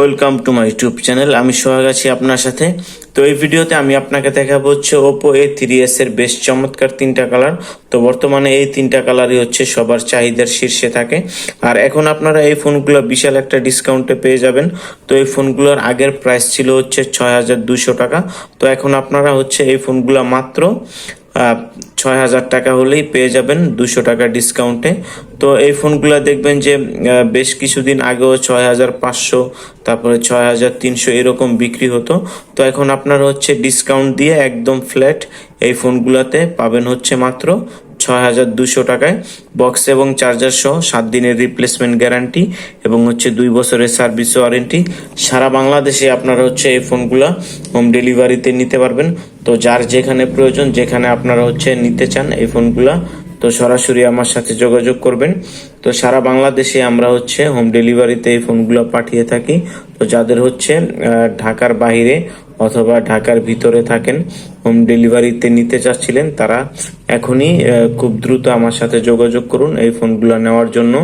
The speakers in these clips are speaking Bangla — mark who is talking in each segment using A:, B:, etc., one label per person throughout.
A: Welcome to my YouTube channel আমি সোহাগ আছি আপনার সাথে। তো এই ভিডিওতে আমি আপনাকে দেখাবো হচ্ছে ওপো এ থ্রি এস এর বেশ চমৎকার তিনটা কালার তো বর্তমানে এই তিনটা কালারই হচ্ছে সবার চাহিদার শীর্ষে থাকে। আর এখন আপনারা এই ফোনগুলো বিশাল একটা ডিসকাউন্টে পেয়ে যাবেন। তো এই ফোনগুলোর আগের প্রাইস ছিল হচ্ছে ছয় হাজার দুশো টাকা। তো এখন আপনারা হচ্ছে এই ফোনগুলো মাত্র ছয় হাজার টাকা হলেই পেয়ে যাবেন দুশো টাকা ডিসকাউন্টে তো এই ফোনগুলো দেখবেন যে বেশ কিছুদিন আগেও ছয় হাজার পাঁচশো, তারপরে ছয় হাজার তিনশো এরকম বিক্রি হতো। তো এখন আপনার হচ্ছে ডিসকাউন্ট দিয়ে একদম ফ্ল্যাট এই ফোনগুলোতে পাবেন হচ্ছে মাত্র ছয় হাজার দুশো টাকায় বক্স এবং চার্জার সহ সাত দিনের রিপ্লেসমেন্ট গ্যারান্টি এবং হচ্ছে দুই বছরের সার্ভিস ওয়ারেন্টি সারা বাংলাদেশে আপনারা হচ্ছে এই ফোনগুলা হোম ডেলিভারিতে নিতে পারবেন। তো যার যেখানে প্রয়োজন, যেখানে আপনারা হচ্ছে নিতে চান এই ফোনগুলা তো সরাসরি আমার সাথে যোগাযোগ করবেন। তো সারা বাংলাদেশে আমরা হচ্ছে হোম ডেলিভারিতে এই ফোনগুলো পাঠিয়ে থাকি। তো যাদের হচ্ছে ঢাকার বাইরে অথবা ঢাকার ভিতরে থাকেন, হোম ডেলিভারিতে নিতে চাচ্ছিলেন, তারা এখনই খুব দ্রুত আমার সাথে যোগাযোগ করুন এই ফোনগুলো নেওয়ার জন্য।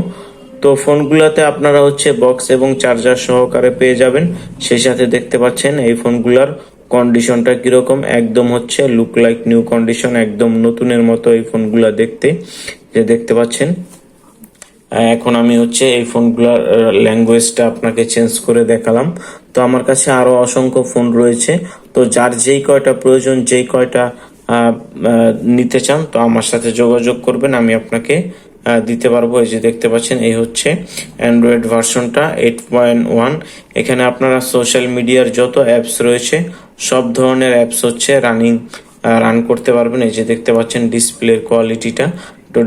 A: তো ফোনগুলোতে আপনারা হচ্ছে বক্স এবং চার্জার সহকারে পেয়ে যাবেন। সেই সাথে দেখতে পাচ্ছেন এই ফোনগুলোর কন্ডিশনটা কীরকম, একদম হচ্ছে লুক লাইক নিউ কন্ডিশন একদম নতুনের মতো এই ফোনগুলো দেখতে। যে দেখতে পাচ্ছেন এখন আমি হচ্ছে এই ফোনগুলোর ল্যাঙ্গুয়েজটা আপনাকে চেঞ্জ করে দেখালাম। তো আমার কাছে আরও অসংখ্য ফোন রয়েছে। তো যার যেই কয়টা প্রয়োজন, যেই কয়টা নিতে চান, তো আমার সাথে যোগাযোগ করবেন, আমি আপনাকে দিতে পারব। এই যে দেখতে পাচ্ছেন, এই হচ্ছে অ্যান্ড্রয়েড ভার্সনটা এইট পয়েন্ট ওয়ান এখানে আপনারা সোশ্যাল মিডিয়ার যত অ্যাপস রয়েছে, সব ধরনের অ্যাপস হচ্ছে রানিং রান করতে পারবেন। এই যে দেখতে পাচ্ছেন ডিসপ্লের কোয়ালিটিটা তো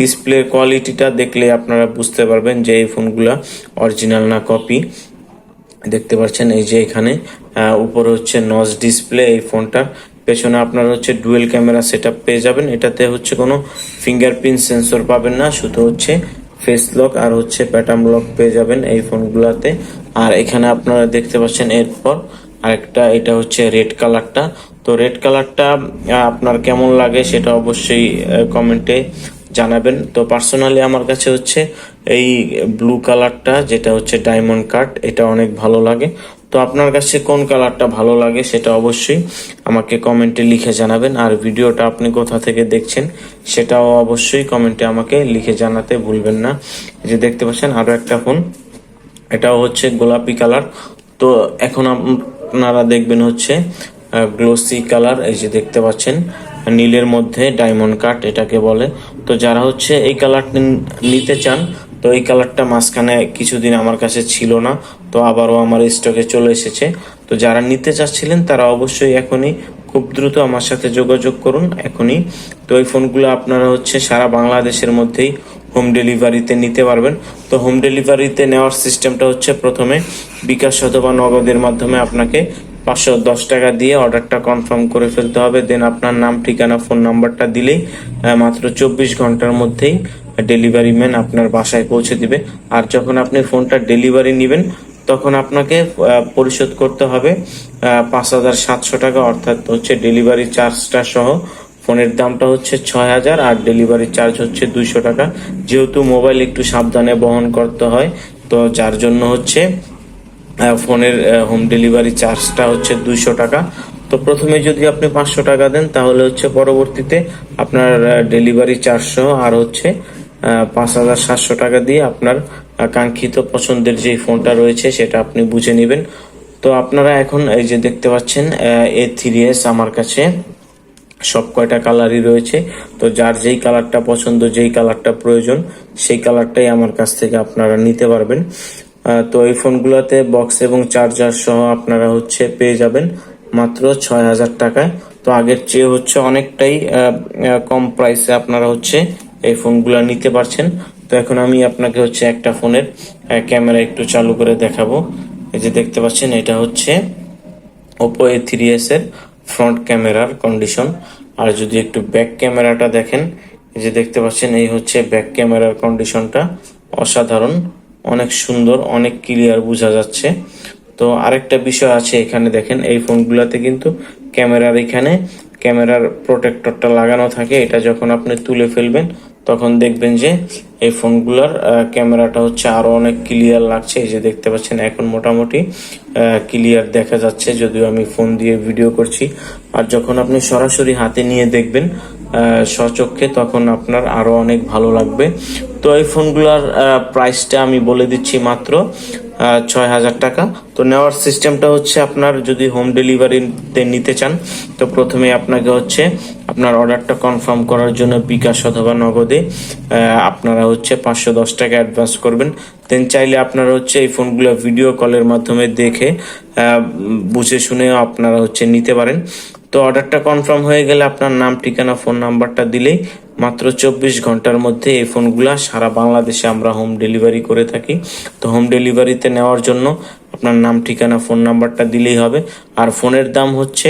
A: ডিসপ্লের কোয়ালিটিটা দেখলে আপনারা বুঝতে পারবেন যে এই ফোনগুলা অরিজিনাল না কপি দেখতে পাচ্ছেন এই যে এখানে উপরে হচ্ছে নজ ডিসপ্লে এই ফোনটার পেছনে আপনার হচ্ছে ডুয়েল ক্যামেরা সেট পেয়ে যাবেন। এটাতে হচ্ছে কোনো ফিঙ্গারপ্রিন্ট সেন্সর পাবেন না, শুধু হচ্ছে ফেস লক আর হচ্ছে প্যাটার্ন লক পেয়ে যাবেন এই ফোনগুলোতে আর এখানে আপনারা দেখতে পাচ্ছেন এরপর আরেকটা, এটা হচ্ছে রেড কালারটা তো রেড কালারটা আপনার কেমন লাগে সেটা অবশ্যই কমেন্টে জানাবেন। তো পার্সোনালি আমার কাছে হচ্ছে এই ব্লু কালারটা যেটা হচ্ছে ডায়মন্ড কাট এটা অনেক ভালো লাগে। তো আপনার কাছে কোন কালারটা ভালো লাগে সেটা অবশ্যই আমাকে কমেন্টে লিখে জানাবেন। আর ভিডিওটা আপনি কোথা থেকে দেখছেন সেটাও অবশ্যই কমেন্টে আমাকে লিখে জানাতে ভুলবেন না। যে দেখতে পাচ্ছেন আরও একটা ফোন এটাও হচ্ছে গোলাপি কালার তো এখন আপনারা দেখবেন হচ্ছে গ্লোসি কালার এই যে দেখতে পাচ্ছেন, নীলের মধ্যে ডায়মন্ড কাট এটাকে বলে। তো যারা হচ্ছে এই কালারটা নিতে চান, তো এই কালারটা মাঝখানে কিছুদিন আমার কাছে ছিল না, তো আবারও আমার স্টকে চলে এসেছে। তো যারা নিতে চাচ্ছিলেন, তারা অবশ্যই এখনই খুব দ্রুত আমার সাথে যোগাযোগ করুন, এখনই। তো এই ফোনগুলো আপনারা হচ্ছে সারা বাংলাদেশের মধ্যেই হোম ডেলিভারিতে নিতে পারবেন। তো হোম ডেলিভারিতে নেওয়ার সিস্টেমটা হচ্ছে প্রথমে বিকাশ অথবা নগদের মাধ্যমে আপনাকে পাঁচশো দশ টাকা দিয়ে অর্ডারটা কনফার্ম করে ফেলতে হবে। দেন আপনার নাম, ঠিকানা, ফোন নাম্বারটা দিলেই মাত্র চব্বিশ ঘণ্টার মধ্যেই ডেলিভারি ম্যান আপনার বাসায় পৌঁছে দিবে। আর যখন আপনি ফোনটা ডেলিভারি নেবেন, তখন আপনাকে পরিশোধ করতে হবে পাঁচ হাজার সাতশো টাকা। অর্থাৎ হচ্ছে ডেলিভারি চার্জটা সহ ফোনের দামটা হচ্ছে ছয় হাজার, আর ডেলিভারি চার্জ হচ্ছে দুইশো টাকা। যেহেতু মোবাইল একটু সাবধানে বহন করতে হয়, তো যার জন্য হচ্ছে ফোনের হোম ডেলিভারি চার্জটা হচ্ছে দুইশো টাকা। তো প্রথমে যদি আপনি পাঁচশো টাকা দেন, তাহলে হচ্ছে পরবর্তীতে আপনার ডেলিভারি সহ আর হচ্ছে পাঁচ হাজার সাতশো টাকা দিয়ে আপনার কাঙ্ক্ষিত পছন্দের যে ফোনটা রয়েছে, সেটা আপনি বুঝে নেবেন। তো আপনারা এখন এই যে দেখতে পাচ্ছেন এ থ্রি এস আমার কাছে সব কয়টা কালারই রয়েছে। তো যার যেই কালারটা পছন্দ, যেই কালারটা প্রয়োজন, সেই কালারটাই আমার কাছ থেকে আপনারা নিতে পারবেন। তো এই ফোনগুলোতে বক্স এবং চার্জার সহ আপনারা হচ্ছে পেয়ে যাবেন মাত্র ছয় হাজার টাকায়। তো আগের চেয়ে হচ্ছে অনেকটাই কম প্রাইসে আপনারা হচ্ছে এই ফোনগুলো নিতে পারছেন। তো এখন আমি আপনাকে হচ্ছে একটা ফোনের ক্যামেরা একটু চালু করে দেখাবো। এই যে দেখতে পাচ্ছেন, এটা হচ্ছে ওপো এ থ্রি এস এর ফ্রন্ট ক্যামেরার কন্ডিশন আর যদি একটু ব্যাক ক্যামেরাটা দেখেন, এই যে দেখতে পাচ্ছেন, এই হচ্ছে ব্যাক ক্যামেরার কন্ডিশনটা অসাধারণ। অনেক সুন্দর, অনেক ক্লিয়ার বোঝা যাচ্ছে। তো আরেকটা বিষয় আছে এখানে দেখেন, এই ফোনগুলোতে কিন্তু ক্যামেরার এখানে ক্যামেরার প্রোটেক্টরটা লাগানো থাকে। এটা যখন আপনি তুলে ফেলবেন, তখন দেখবেন যে এই ফোনগুলোর ক্যামেরাটা হচ্ছে আরও অনেক ক্লিয়ার লাগছে। এই যে দেখতে পাচ্ছেন, এখন মোটামুটি ক্লিয়ার দেখা যাচ্ছে, যদিও আমি ফোন দিয়ে ভিডিও করছি। আর যখন আপনি সরাসরি হাতে নিয়ে দেখবেন স্বচক্ষে, তখন আপনার আরও অনেক ভালো লাগবে। তো এই ফোনগুলোর প্রাইসটা আমি বলে দিচ্ছি মাত্র ছয় হাজার টাকা। তো নেওয়ার সিস্টেমটা হচ্ছে আপনার যদি হোম ডেলিভারিতে নিতে চান, তো প্রথমে আপনাকে হচ্ছে আপনার অর্ডারটা কনফার্ম করার জন্য বিকাশ অথবা নগদে আপনারা হচ্ছে পাঁচশো দশ টাকা অ্যাডভান্স করবেন। দেন চাইলে আপনারা হচ্ছে এই ফোনগুলো ভিডিও কলের মাধ্যমে দেখে বুঝে শুনেও আপনারা হচ্ছে নিতে পারেন। তো অর্ডারটা কনফার্ম হয়ে গেলে আপনার নাম, ঠিকানা, ফোন নাম্বারটা দিলেই মাত্র চব্বিশ ঘণ্টার মধ্যে এই ফোনগুলা সারা বাংলাদেশে আমরা হোম ডেলিভারি করে থাকি। তো হোম ডেলিভারিতে নেওয়ার জন্য আপনার নাম, ঠিকানা, ফোন নাম্বারটা দিলেই হবে। আর ফোনের দাম হচ্ছে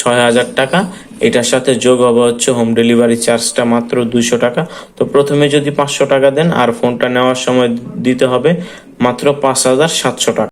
A: ছয় হাজার টাকা। এটার সাথে যোগ হবে হচ্ছে হোম ডেলিভারি চার্জটা মাত্র দুশো টাকা। তো প্রথমে যদি পাঁচশো টাকা দেন আর ফোনটা নেওয়ার সময় দিতে হবে মাত্র পাঁচ হাজার সাতশো টাকা।